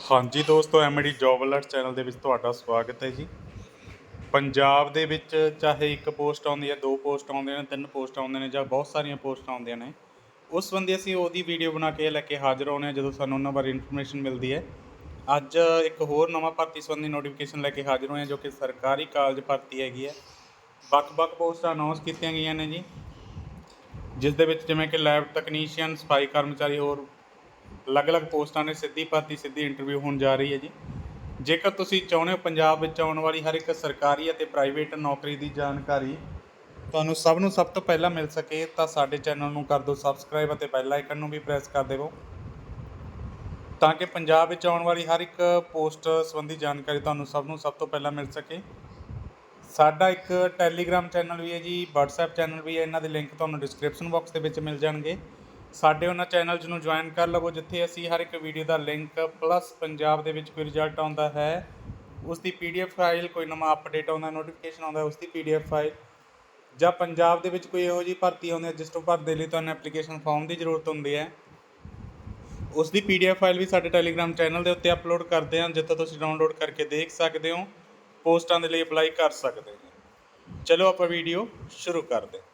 ਹਾਂਜੀ ਦੋਸਤੋ MD job alert channel ਦੇ ਵਿੱਚ ਤੁਹਾਡਾ ਸਵਾਗਤ ਹੈ ਜੀ। ਪੰਜਾਬ ਦੇ ਵਿੱਚ ਚਾਹੇ ਇੱਕ ਪੋਸਟ ਆਉਂਦੀ ਹੈ, ਦੋ ਪੋਸਟ ਆਉਂਦੇ ਨੇ, ਤਿੰਨ ਪੋਸਟ ਆਉਂਦੇ ਨੇ ਜਾਂ ਬਹੁਤ ਸਾਰੀਆਂ ਪੋਸਟਾਂ ਆਉਂਦੀਆਂ ਨੇ, ਉਸ ਸੰਬੰਧੀ ਅਸੀਂ ਉਹਦੀ ਵੀਡੀਓ ਬਣਾ ਕੇ ਲੈ ਕੇ ਹਾਜ਼ਰ ਹੋਣੇ ਹਾਂ ਜਦੋਂ ਸਾਨੂੰ ਉਹਨਾਂ ਬਾਰੇ ਇਨਫੋਰਮੇਸ਼ਨ ਮਿਲਦੀ ਹੈ। ਅੱਜ ਇੱਕ ਹੋਰ ਨਵਾਂ ਭਰਤੀ ਸੰਬੰਧੀ ਨੋਟੀਫਿਕੇਸ਼ਨ ਲੈ ਕੇ ਹਾਜ਼ਰ ਹੋਏ ਹਾਂ ਜੋ ਕਿ ਸਰਕਾਰੀ ਕਾਲਜ ਭਰਤੀ ਹੈਗੀ ਹੈ। ਵੱਖ-ਵੱਖ ਪੋਸਟਾਂ ਅਨਾਉਂਸ ਕੀਤੀਆਂ ਗਈਆਂ ਨੇ ਜੀ, ਜਿਸ ਦੇ ਵਿੱਚ ਜਿਵੇਂ ਕਿ ਲੈਬ ਟੈਕਨੀਸ਼ੀਅਨ ਸਫ਼ਾਈ ਕਰਮਚਾਰੀ ਹੋਰ ਅਲੱਗ-ਅਲੱਗ ਪੋਸਟਾਂ ਨੇ ਸਿੱਧੀ ਭਰਤੀ ਸਿੱਧੀ ਇੰਟਰਵਿਊ ਹੋਣ ਜਾ ਰਹੀ ਹੈ ਜੀ। ਜੇਕਰ ਤੁਸੀਂ ਚਾਹੁੰਦੇ ਹੋ ਪੰਜਾਬ ਵਿੱਚ ਆਉਣ ਵਾਲੀ ਹਰ ਇੱਕ ਸਰਕਾਰੀ ਅਤੇ ਪ੍ਰਾਈਵੇਟ ਨੌਕਰੀ ਦੀ ਜਾਣਕਾਰੀ ਤੁਹਾਨੂੰ ਸਭ ਨੂੰ ਸਭ ਤੋਂ ਪਹਿਲਾਂ ਮਿਲ ਸਕੇ, ਤਾਂ ਸਾਡੇ ਚੈਨਲ ਨੂੰ ਕਰ ਦਿਓ ਸਬਸਕ੍ਰਾਈਬ ਅਤੇ ਬੈਲ ਆਈਕਨ ਨੂੰ ਵੀ ਪ੍ਰੈਸ ਕਰ ਦੇਵੋ। ਤਾਂ ਕਿ ਪੰਜਾਬ ਵਿੱਚ ਆਉਣ ਵਾਲੀ ਹਰ ਇੱਕ ਪੋਸਟ ਸੰਬੰਧੀ ਜਾਣਕਾਰੀ ਤੁਹਾਨੂੰ ਸਭ ਨੂੰ ਸਭ ਤੋਂ ਪਹਿਲਾਂ ਮਿਲ ਸਕੇ। ਸਾਡਾ ਇੱਕ ਟੈਲੀਗ੍ਰਾਮ ਚੈਨਲ ਵੀ ਹੈ ਜੀ, WhatsApp ਚੈਨਲ ਵੀ ਹੈ, ਇਹਨਾਂ ਦੇ ਲਿੰਕ ਤੁਹਾਨੂੰ ਡਿਸਕ੍ਰਿਪਸ਼ਨ ਬਾਕਸ ਦੇ ਵਿੱਚ ਮਿਲ ਜਾਣਗੇ। ਸਾਡੇ ਉਹਨਾਂ ਚੈਨਲਜ਼ ਨੂੰ ਜੁਆਇਨ ਕਰ ਲਵੋ, ਜਿੱਥੇ ਅਸੀਂ ਹਰ ਇੱਕ ਵੀਡੀਓ ਦਾ ਲਿੰਕ ਪਲੱਸ ਪੰਜਾਬ ਦੇ ਵਿੱਚ ਕੋਈ ਰਿਜ਼ਲਟ ਆਉਂਦਾ ਹੈ ਉਸ ਦੀ ਪੀਡੀਐਫ ਫਾਈਲ ਕੋਈ ਨਵਾਂ ਅਪਡੇਟ ਆਉਂਦਾ ਨੋਟੀਫਿਕੇਸ਼ਨ ਆਉਂਦਾ ਉਸ ਦੀ ਪੀਡੀਐਫ ਫਾਈਲ ਜਾਂ ਪੰਜਾਬ ਦੇ ਵਿੱਚ ਕੋਈ ਇਹੋ ਜਿਹੀ ਭਰਤੀ ਆਉਂਦੀ ਹੈ, ਜਿਸ ਤੋਂ ਭਰਦੇ ਲਈ ਤੁਹਾਨੂੰ ਐਪਲੀਕੇਸ਼ਨ ਫਾਰਮ ਦੀ ਜ਼ਰੂਰਤ ਹੁੰਦੀ ਹੈ ਉਸ ਦੀ ਪੀਡੀਐਫ ਫਾਈਲ ਵੀ ਸਾਡੇ ਟੈਲੀਗ੍ਰਾਮ ਚੈਨਲ ਦੇ ਉੱਤੇ ਅਪਲੋਡ ਕਰਦੇ ਹਾਂ, ਜਿੱਥੇ ਤੁਸੀਂ ਡਾਊਨਲੋਡ ਕਰਕੇ ਦੇਖ ਸਕਦੇ ਹੋ, ਪੋਸਟਾਂ ਦੇ ਲਈ ਅਪਲਾਈ ਕਰ ਸਕਦੇ ਹੋ। ਚਲੋ ਆਪਾਂ ਵੀਡੀਓ ਸ਼ੁਰੂ ਕਰਦੇ ਹਾਂ।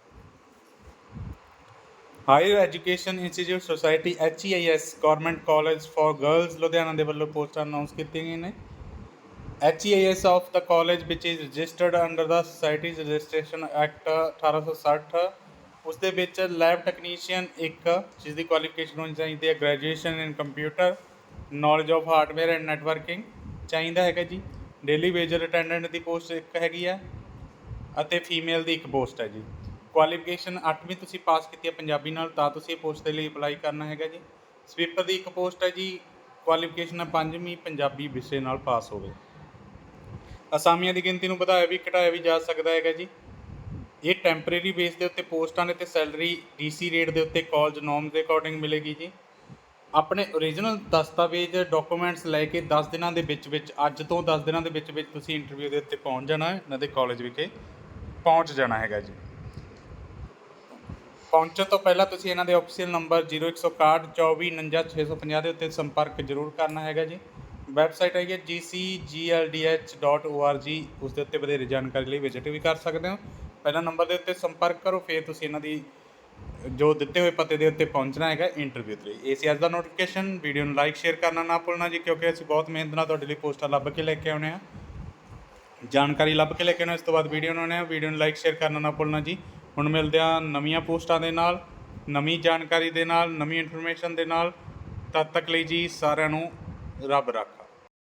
Higher education institute society HEIS government college for girls Ludhiana ਦੇ ਵੱਲੋਂ ਪੋਸਟਾਂ ਅਨਾਉਂਸ ਕੀਤੀਆਂ ਗਈਆਂ ਨੇ। HEIS of the college which is registered under the Societies Registration Act 1860 ਉਸ ਦੇ ਵਿੱਚ ਲੈਬ ਟੈਕਨੀਸ਼ੀਅਨ ਇੱਕ, ਜਿਸ ਦੀ ਕੁਆਲੀਫਿਕੇਸ਼ਨ ਹੋਣੀ ਚਾਹੀਦੀ ਹੈ graduation in computer knowledge of hardware and networking ਚਾਹੀਦਾ ਹੈਗਾ ਜੀ। ਡੇਲੀ ਵੇਜਰ ਅਟੈਂਡੈਂਟ ਦੀ ਪੋਸਟ ਇੱਕ ਹੈਗੀ ਹੈ ਅਤੇ ਫੀਮੇਲ ਦੀ ਇੱਕ ਪੋਸਟ ਹੈ ਜੀ। ਕੁਆਲੀਫਿਕੇਸ਼ਨ 8ਵੀਂ ਤੁਸੀਂ ਪਾਸ ਕੀਤੀ ਹੈ ਪੰਜਾਬੀ ਨਾਲ, ਤਾਂ ਤੁਸੀਂ ਇਹ ਪੋਸਟ ਦੇ ਲਈ ਅਪਲਾਈ ਕਰਨਾ ਹੈਗਾ ਜੀ। ਸਵੀਪਰ ਦੀ ਇੱਕ ਪੋਸਟ ਹੈ ਜੀ ਕੁਆਲੀਫਿਕੇਸ਼ਨ ਹੈ 5ਵੀਂ ਪੰਜਾਬੀ ਵਿਸ਼ੇ ਨਾਲ ਪਾਸ ਹੋਵੇ। ਅਸਾਮੀਆਂ ਦੀ ਗਿਣਤੀ ਨੂੰ ਵਧਾਇਆ ਵੀ, ਘਟਾਇਆ ਵੀ ਜਾ ਸਕਦਾ ਹੈਗਾ ਜੀ। ਇਹ ਟੈਂਪਰੇਰੀ ਬੇਸ ਦੇ ਉੱਤੇ ਪੋਸਟਾਂ ਨੇ ਤੇ ਸੈਲਰੀ ਡੀਸੀ ਰੇਟ ਦੇ ਉੱਤੇ ਕਾਲਜ ਨੋਰਮ ਦੇ ਅਕੋਰਡਿੰਗ ਮਿਲੇਗੀ ਜੀ। ਆਪਣੇ ਓਰੀਜਨਲ ਦਸਤਾਵੇਜ਼ ਡਾਕੂਮੈਂਟਸ ਲੈ ਕੇ 10 ਦਿਨਾਂ ਦੇ ਵਿੱਚ ਵਿੱਚ, ਅੱਜ ਤੋਂ 10 ਦਿਨਾਂ ਦੇ ਵਿੱਚ ਵਿੱਚ ਤੁਸੀਂ ਇੰਟਰਵਿਊ ਦੇ ਉੱਤੇ ਪਹੁੰਚ ਜਾਣਾ ਹੈ ਇਹਨਾਂ ਦੇ ਕਾਲਜ ਵਿਖੇ ਪਹੁੰਚ ਜਾਣਾ ਹੈਗਾ ਜੀ। ਪਹੁੰਚਣ ਤੋਂ ਪਹਿਲਾਂ ਤੁਸੀਂ ਇਹਨਾਂ ਦੇ ਆਫੀਸ਼ੀਅਲ ਨੰਬਰ 0161 2499650 ਦੇ ਉੱਤੇ ਸੰਪਰਕ ਜ਼ਰੂਰ ਕਰਨਾ ਹੈਗਾ ਜੀ। ਵੈਬਸਾਈਟ ਹੈਗੀ ਹੈ gcgldh.org ਉਸ ਦੇ ਉੱਤੇ ਵਧੇਰੇ ਜਾਣਕਾਰੀ ਲਈ ਵਿਜ਼ਿਟ ਵੀ ਕਰ ਸਕਦੇ ਹੋ। ਪਹਿਲਾਂ ਨੰਬਰ ਦੇ ਉੱਤੇ ਸੰਪਰਕ ਕਰੋ, ਫਿਰ ਤੁਸੀਂ ਇਹਨਾਂ ਦੀ ਜੋ ਦਿੱਤੇ ਹੋਏ ਪਤੇ ਦੇ ਉੱਤੇ ਪਹੁੰਚਣਾ ਹੈਗਾ ਇੰਟਰਵਿਊ ਦੇ ਸੀ ਏਸੀਐਸ ਦਾ ਨੋਟੀਫਿਕੇਸ਼ਨ ਵੀਡੀਓ ਨੂੰ ਲਾਈਕ ਸ਼ੇਅਰ ਕਰਨਾ ਨਾ ਭੁੱਲਣਾ ਜੀ, ਕਿਉਂਕਿ ਅਸੀਂ ਬਹੁਤ ਮਿਹਨਤ ਨਾਲ ਤੁਹਾਡੇ ਲਈ ਪੋਸਟਾਂ ਲੱਭ ਕੇ ਲੈ ਕੇ ਆਉਣੇ ਆ। ਜਾਣਕਾਰੀ ਲੱਭ ਕੇ ਲੈ ਕੇ ਆਉਣੇ ਇਸ ਤੋਂ ਬਾਅਦ ਵੀਡੀਓ ਨੂੰ ਆਉਣੇ ਆ ਵੀਡੀਓ ਨੂੰ ਲਾਈਕ ਸ਼ੇਅਰ ਕਰਨਾ ਨਾ ਭੁੱਲਣਾ ਜੀ। ਹੁਣ ਮਿਲਦੇ ਆ ਨਵੀਆਂ ਪੋਸਟਾਂ ਦੇ ਨਾਲ, ਨਵੀਂ ਜਾਣਕਾਰੀ ਦੇ ਨਾਲ, ਨਵੀਂ ਇਨਫੋਰਮੇਸ਼ਨ ਦੇ ਨਾਲ। ਤਦ ਤੱਕ ਲਈ ਜੀ ਸਾਰਿਆਂ ਨੂੰ ਰੱਬ ਰਾਖਾ।